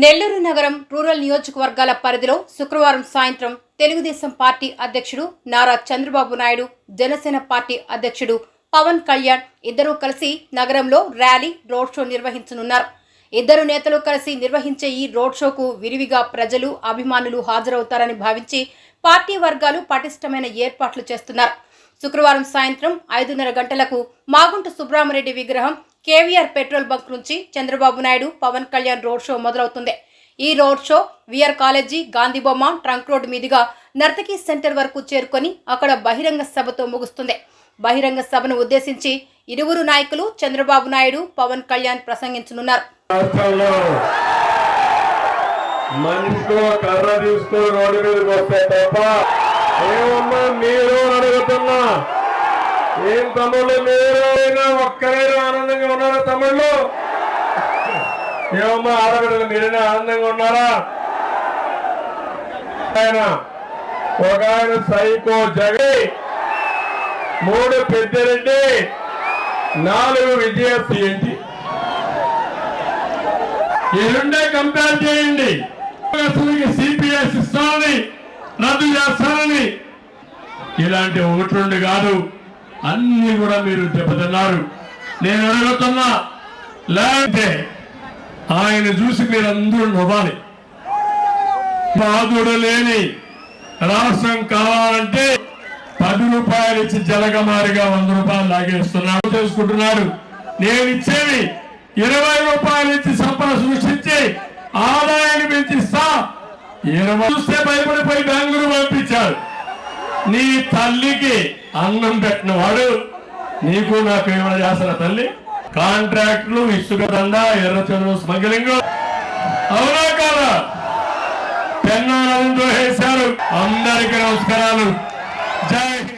నెల్లూరు నగరం రూరల్ నియోజకవర్గాల పరిధిలో శుక్రవారం సాయంత్రం తెలుగుదేశం పార్టీ అధ్యక్షుడు నారా చంద్రబాబు నాయుడు జనసేన పార్టీ అధ్యక్షుడు పవన్ కళ్యాణ్ ఇద్దరూ కలిసి నగరంలో ర్యాలీ రోడ్ షో నిర్వహించనున్నారు. ఇద్దరు నేతలు కలిసి నిర్వహించే ఈ రోడ్ షోకు విరివిగా ప్రజలు అభిమానులు హాజరవుతారని భావించి పార్టీ వర్గాలు పటిష్టమైన ఏర్పాట్లు చేస్తున్నారు. శుక్రవారం సాయంత్రం ఐదున్నర గంటలకు మాగుంట సుబ్రహ్మరెడ్డి విగ్రహం కేవీఆర్ పెట్రోల్ బంక్ నుంచి చంద్రబాబు నాయుడు పవన్ కళ్యాణ్ రోడ్ షో మొదలవుతుంది. ఈ రోడ్ షో విఆర్ కాలేజీ గాంధీబొమ్మ ట్రంక్ రోడ్ మీదుగా నర్తకీ సెంటర్ వరకు చేరుకొని అక్కడ బహిరంగ సభతో ముగుస్తుంది. బహిరంగ సభను ఉద్దేశించి ఇరువురు నాయకులు చంద్రబాబు నాయుడు పవన్ కళ్యాణ్ ప్రసంగించనున్నారు. కర్ర తీసుకొని రోడ్డు మీదకి వస్తే తప్ప మీరు అడుగుతున్నా. ఏం తమ్ముళ్ళు మీరు? అయినా ఒక్కరైనా ఆనందంగా ఉన్నారా తమ్ముళ్ళు? ఏమమ్మా ఆడబిడ్డలు మీరైనా ఆనందంగా ఉన్నారా? ఆయన ఒక ఆయన సైకో జగై మూడు పెద్దరెడ్డి నాలుగు విజయశ్రీ ఏంటి? ఈ రెండే కంపేర్ చేయండి. సిపిఎస్ ఇస్తానని రద్దు చేస్తానని. ఇలాంటి ఒకటి రెండు కాదు. అన్ని కూడా మీరు దెబ్బతిన్నారు. నేను అడుగుతున్నా లేదంటే ఆయన చూసి మీరు నవ్వాలి. బాధుడు లేని రాష్ట్రం కావాలంటే పది రూపాయలు ఇచ్చి జలగమారిగా వంద రూపాయలు లాగేస్తున్నాడు తెలుసుకుంటున్నాడు నేను ఇచ్చేది ఇరవై రూపాయలు ఇచ్చి సంపద సృష్టించి ఆదాయాన్ని పెంచిస్తా. ఇరవై చూస్తే భయపడిపోయి బెంగళూరు పంపించాడు నీ తల్లికి అన్నం పెట్టిన వాడు నీకు నాకు ఏమైనా చేస్తారా తల్లి? కాంట్రాక్టులు ఇసుక దండ ఎర్ర చదువు స్మగ్లింగ్. అవునా కాదా? పెన్నాలను వేశారు. అందరికీ నమస్కారాలు. జై